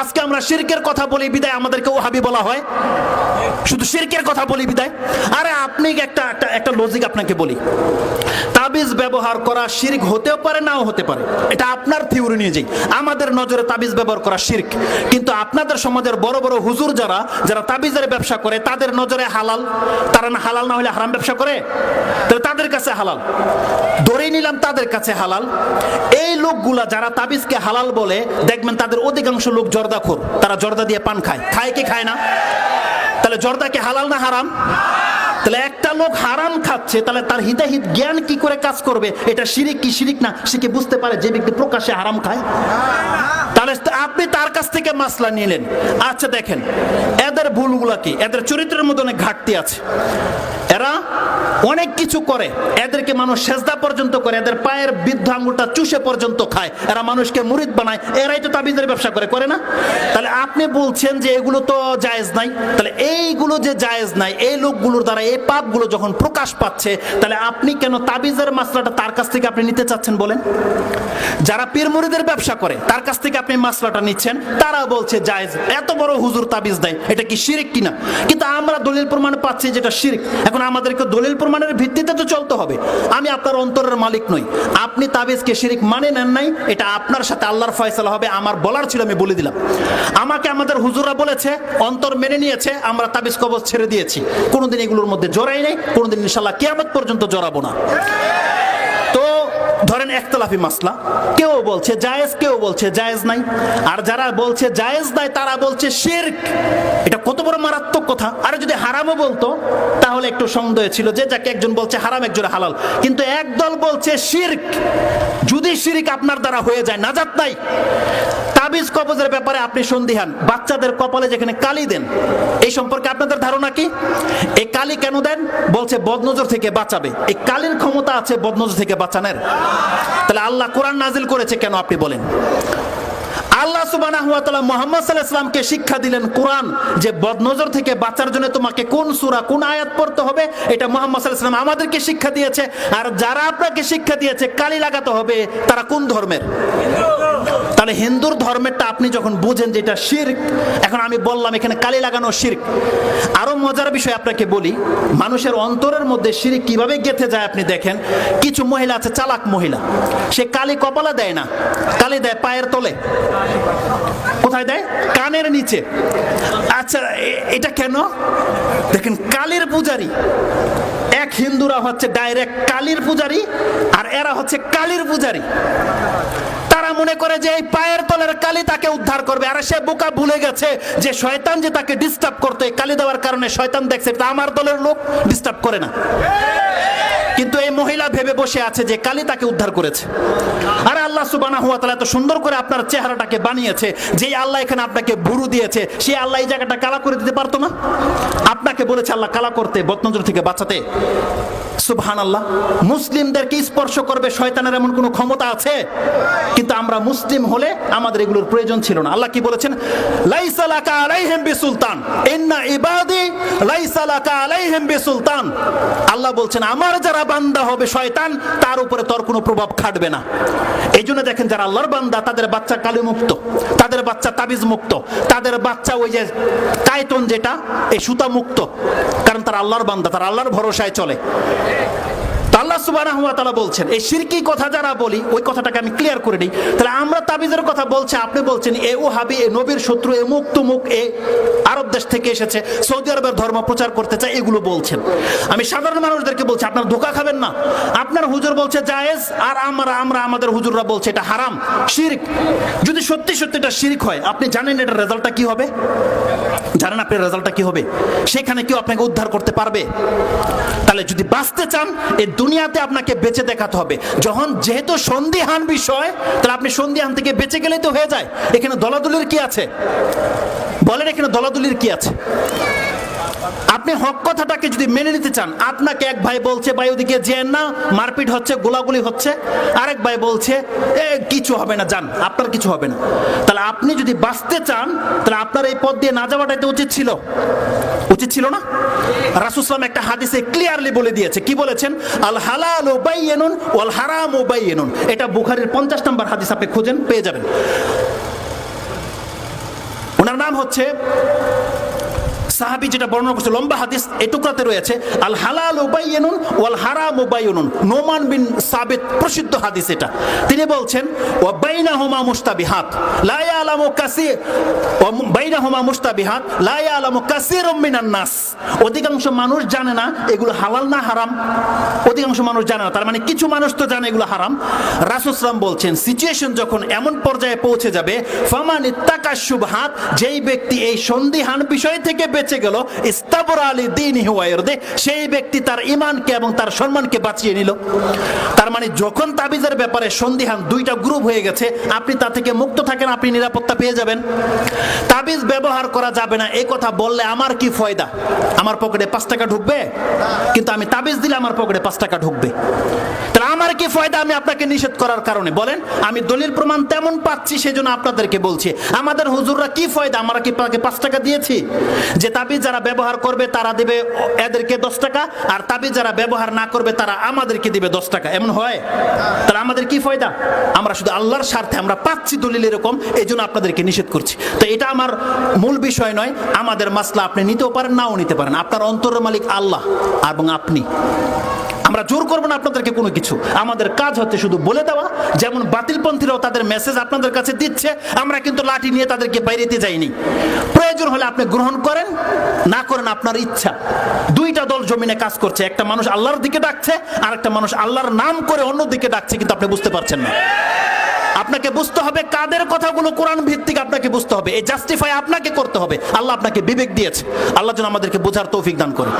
আজকে আমরা শিরকের কথা বলি, বিদায় আমাদেরকে ওহাবি বলা হয়। শুধু শিরকের কথা বলি, বিদায়। আরে আপনি একটা একটা একটা লজিক আপনাকে বলি। তাবিজ ব্যবহার করা শিরক হতেও পারে, নাও হতে পারে। এটা আপনার থিওরি নিয়ে যাই। আমাদের নজরে তাবিজ ব্যবহার করা শিরক। কিন্তু আপনাদের সমাজের বড় বড় হুজুর যারা যারা তাবিজের ব্যবসা করে, তাদের নজরে হালাল। তারা না হালাল না হলে হারাম ব্যবসা করে? তাহলে তাদের কাছে হালাল। ধরেই নিলাম তাদের কাছে হালাল। এই লোকগুলা যারা তাবিজকে হালাল বলে, দেখবেন তাদের অধিকাংশ লোক জর্দাখোর তারা জর্দা দিয়ে পান খায়। খায় কি খায় না? তাহলে জর্দা কি হালাল না হারাম? তাহলে একটা লোক হারাম খাচ্ছে, তাহলে তার হিতাহিত জ্ঞান কি করে কাজ করবে? এটা শিরিক কি শিরিক না? সে কি বুঝতে পারে যে ব্যক্তি প্রকাশ্যে হারাম খায়? তাহলে আপনি তার কাছ থেকে মাসলা নিলেন। আচ্ছা দেখেন, এদের ভুলগুলা কি? এদের চরিত্রের মধ্যে অনেক ঘাটতি আছে। এরা অনেক কিছু করে, এদেরকে মানুষ সেজদা পর্যন্ত করে, এদের পায়ের বৃদ্ধ আঙুলটা চুষে পর্যন্ত খায়, এরা মানুষকে মুরিদ বানায়, এরাই তো তাবিজের ব্যবসা করে করে না? তাহলে আপনি বলছেন যে এগুলো তো জায়েজ নাই, তাহলে এইগুলো যে জায়েজ নাই, এই লোকগুলোর দ্বারা এই পাপগুলো যখন প্রকাশ পাচ্ছে, তাহলে আপনি কেন তাবিজের মাসলাটা তার কাছ থেকে আপনি নিতে চাচ্ছেন বলেন? যারা পীর মুরিদের ব্যবসা করে, তার কাছ থেকে আপনি মাসলাটা নিচ্ছেন, তারা বলছে জায়েজ, এত বড় হুজুর তাবিজ দেয়, এটা কি শিরিক কিনা? কিন্তু আমরা দলিল প্রমাণ পাচ্ছি যেটা শিরিক, এখন আমাদেরকে দলিল প্রমাণের ভিত্তিতে তো চলতে হবে। আমি আপনার অন্তরের মালিক নই। আপনি তাবিজকে শিরিক মানে নেন নাই, এটা আপনার সাথে আল্লাহর ফয়সালা হবে, আমার বলার ছিল, আমি বলে দিলাম। আমাকে আমাদের হুজুরা বলেছে, অন্তর মেনে নিয়েছে, আমরা তাবিজ কবজ ছেড়ে দিয়েছি। কোনোদিন এগুলোর মধ্যে জড়াই নেই, কোনোদিন ইনশাল্লাহ কেয়ামত পর্যন্ত জড়াবো না। ধরেন একতলাফি মাসলা, কেউ বলছে জায়েজ, কেউ বলছে জায়েজ নাই। আর যারা বলছে জায়েজ নাই, তারা বলছে শেরক। এটা কত বড় মারাত্মক কথা। আর যদি হারামও বলতো, তাহলে একটু সন্দেহ ছিল যে যাকে একজন বলছে হারাম একজন হালাল। কিন্তু একদল বলছে শিরক। যদি শিরিক আপনার দ্বারা হয়ে যায়, নাজাত নাই। তাবিজ কবজের ব্যাপারে আপনি সন্দিহান। বাচ্চাদের কপালে যেখানে কালি দেন, এই সম্পর্কে আপনাদের ধারণা কি? এই কালি কেন দেন? বলছে, বদনজর থেকে বাঁচাবে। এই কালির ক্ষমতা আছে বদনজর থেকে বাঁচানের। তাহলে আল্লাহ কোরআন নাজিল করেছে কেন আপনি বলেন? আল্লাহ তাআলা মুহাম্মদ ওয়াসাল্লামকে শিক্ষা দিলেন কোরআন যে বদনজর থেকে বাঁচার জন্য তোমাকে কোন সুরা, কোন আয়াত পড়তে হবে, এটা মুহাম্মদ ওয়াসাল্লাম আমাদেরকে শিক্ষা দিয়েছে। আর যারা আপনাকে শিক্ষা দিয়েছে, কালি লাগাতে হবে, তারা কোন ধর্মের? তাহলে হিন্দুর ধর্মেরটা আপনি যখন বুঝেন যে এটা শির্ক, এখন আমি বললাম এখানে কালি লাগানো শির্ক। আরও মজার বিষয় আপনাকে বলি, মানুষের অন্তরের মধ্যে শিরিক কীভাবে গেথে যায় আপনি দেখেন, কিছু মহিলা আছে, চালাক মহিলা, সে কালি কপালে দেয় না, কালি দেয় পায়ের তলে। কোথায় দেয়? কানের নিচে। আচ্ছা এটা কেন? দেখেন, কালের পূজারী। এক হিন্দুরা হচ্ছে ডাইরেক্ট কালীর পূজারী, আর এরা হচ্ছে কালীর পূজারি। মনে করে যে এই পায়ের তলের কালি তাকে উদ্ধার করবে। আর সে বোকা ভুলে গেছে যে শয়তান যে তাকে ডিস্টার্ব করতে কালি দেওয়ার কারণে শয়তান দেখছে আমার দলের লোক ডিস্টার্ব করে না। কিন্তু এই মহিলা ভেবে বসে আছে যে কালি তাকে উদ্ধার করেছে। আরে আল্লাহ সুবানা হুয়া তালা এত সুন্দর করে আপনার চেহারাটাকে বানিয়েছে, যেই আল্লাহ এখানে আপনাকে ভুরু দিয়েছে সেই আল্লাহ এই জায়গাটা কালা করে দিতে পারতো না? আপনাকে বলেছে আল্লাহ কালা করতে, বদনজর থেকে বাঁচাতে। সুবহান আল্লাহ মুসলিমদেরকে স্পর্শ করবে, শয়তানের এমন কোনো ক্ষমতা আছে? কিন্তু আমরা মুসলিম হলে আমাদের এগুলোর প্রয়োজন ছিল না। আল্লাহ কি বলেছেন? লাইসালাকা আলাইহিম বিসুলতান। ইন্না ইবাদি লাইসা লাকা আলাইহিম বিসুলতান। আল্লাহ বলছেন, আমার যারা বান্দা হবে শয়তান, তার উপরে তোর কোনো প্রভাব খাটবে না। এই জন্য দেখেন যারা আল্লাহর বান্দা, তাদের বাচ্চা কালি মুক্ত তাদের বাচ্চা তাবিজ মুক্ত তাদের বাচ্চা ওই যে কায়তন যেটা, এই সুতা মুক্ত কারণ তারা আল্লাহর বান্দা, তারা আল্লাহর ভরসায় চলে। আল্লাহ ওয়া বলছেন, এই শিরকি কথা যারা বলি, ওই কথাটাকে আমি ক্লিয়ার করে তাহলে আমরা তাবিজের কথা বলছে, আপনি বলছেন, এ ওহাবি, এ নবীর শত্রু, এ মুখ তুমুক এ আরব দেশ থেকে এসেছে, সৌদি আরবের ধর্ম প্রচার করতে চায়, এগুলো বলছেন। আমি সাধারণ মানুষদেরকে বলছি ধোকা খাবেন না। আপনার হুজুর বলছে জায়েজ, আর আমরা আমরা, আমাদের হুজুররা বলছে এটা হারাম, শিরক। যদি সত্যি সত্যি এটা শিরক হয়, আপনি জানেন এটার রেজাল্টটা কি হবে? জানেন আপনার রেজাল্টটা কি হবে? সেখানে কেউ আপনাকে উদ্ধার করতে পারবে? তাহলে যদি বাঁচতে চান এই দুনিয়াতে আপনাকে বেঁচে দেখাতে হবে। যখন যেহেতু সন্দিহান বিষয়, তাহলে আপনি সন্দিহান থেকে বেঁচে গেলেই তো হয়ে যায়। এখানে দলাদলির কি আছে? বলেন এখানে দলাদুলির কি আছে? আপনি হক কথাটাকে যদি মেনে নিতে চান, আপনাকে এক ভাই বলছে, ভাই, ওদিকে যেন না, মারপিট হচ্ছে, গোলাগুলি হচ্ছে। আরেক ভাই বলছে, এ, কিছু হবে না, যান, আপনার কিছু হবে না। তাহলে আপনি যদি বাঁচতে চান, তাহলে আপনার এই পথ দিয়ে না যাওয়াটাই তো উচিত ছিল। উচিত ছিল না? রাসুসলাম একটা হাদিসে ক্লিয়ারলি বলে দিয়েছে। কি বলেছেন? আল হালাল বাইয়েনুন ওয়াল হারাম বাইয়েনুন। এটা বুখারীর পঞ্চাশ নম্বর হাদিস আপনি খুঁজেন, পেয়ে যাবেন। ওনার নাম হচ্ছে সাহাবি যেটা বর্ণনা করছে, লম্বা হাদিস এটুকরাতে রয়েছে, আল হালাল উবাইয়ুন ওয়াল হারাম উবাইয়ুন নোমান বিন সাবিত প্রসিদ্ধ হাদিস এটা। তিনি বলছেন, ওয়া বাইনাহুমা মুস্তাবিহাত লা ইয়ালামু কাসির ওয়া বাইনাহুমা মুস্তাবিহাত লা ইয়ালামু কাসিরুম মিনান নাস। অধিকাংশ মানুষ জানে না এগুলো হালাল না হারাম। অধিকাংশ মানুষ জানে না, তার মানে কিছু মানুষ তো জানে এগুলো হারাম। রাসুসলাম বলছেন, সিচুয়েশন যখন এমন পর্যায়ে পৌঁছে যাবে, ফামান ইত্তাকা শুবহাত, যেই ব্যক্তি এই সন্দিহান বিষয় থেকে বেঁচে গেল, ইস্তাবর আলী দিন হিওয়াইরদে সেই ব্যক্তি তার ইমানকে এবং তার সম্মানকে বাঁচিয়ে নিল। তার মানে যখন তাবিজের ব্যাপারে সন্দিহান দুইটা গ্রুপ হয়ে গেছে, আপনি তা থেকে মুক্ত থাকেন, আপনি নিরাপত্তা পেয়ে যাবেন। তাবিজ ব্যবহার করা যাবে না এই কথা বললে আমার কি ফয়দা? আমার পকেটে পাঁচ টাকা ঢুকবে? কিন্তু আমি তাবিজ দিলে আমার পকেটে পাঁচ টাকা ঢুকবে। তাহলে আমার কি ফয়দা? আমি আপনাকে নিষেধ করার কারণে। বলেন, আমি দলিল প্রমাণ তেমন পাচ্ছি, সেজন্য আপনাদেরকে বলছি, আমাদের হুজুররা কি ফয়দা? আমরা কি পাঁচ টাকা দিয়েছি? যে তাবিজ যারা ব্যবহার করবে তারা দেবে এদেরকে দশ টাকা, আর তাবিজ যারা ব্যবহার না করবে তারা আমাদেরকে দিবে দশ টাকা। এমন হয়? তাহলে আমাদের কি ফয়দা? আমরা শুধু আল্লাহর স্বার্থে আমরা পাচ্ছি দলিল এরকম এই জন্য আপনাদেরকে নিষেধ করছি। তো এটা আমার মূল বিষয় নয়, আমাদের মাসলা আপনি নিতেও পারেন, নাও নিতে পারেন। আপনার অন্তরের মালিক আল্লাহ এবং আপনি। আমরা জোর করব না আপনাদেরকে কোনো কিছু। আমাদের কাজ হচ্ছে শুধু বলে দেওয়া। যেমন বাতিলপন্থীরাও তাদের মেসেজ আপনাদের কাছে দিচ্ছে, আমরা কিন্তু লাঠি নিয়ে তাদেরকে বাইরেতে যাইনি। প্রয়োজন হলে আপনি গ্রহণ করেন, না করেন আপনার ইচ্ছা। দুইটা দল জমিনে কাজ করছে, একটা মানুষ আল্লাহর দিকে ডাকছে আর একটা মানুষ আল্লাহর নাম করে অন্য দিকে ডাকছে, কিন্তু আপনি বুঝতে পারছেন না। আপনাকে বুঝতে হবে কাদের কথাগুলো কোরআন ভিত্তিক আপনাকে বুঝতে হবে। এই জাস্টিফাই আপনাকে করতে হবে। আল্লাহ আপনাকে বিবেক দিয়েছে। আল্লাহ যেন আমাদেরকে বোঝার তৌফিক দান করে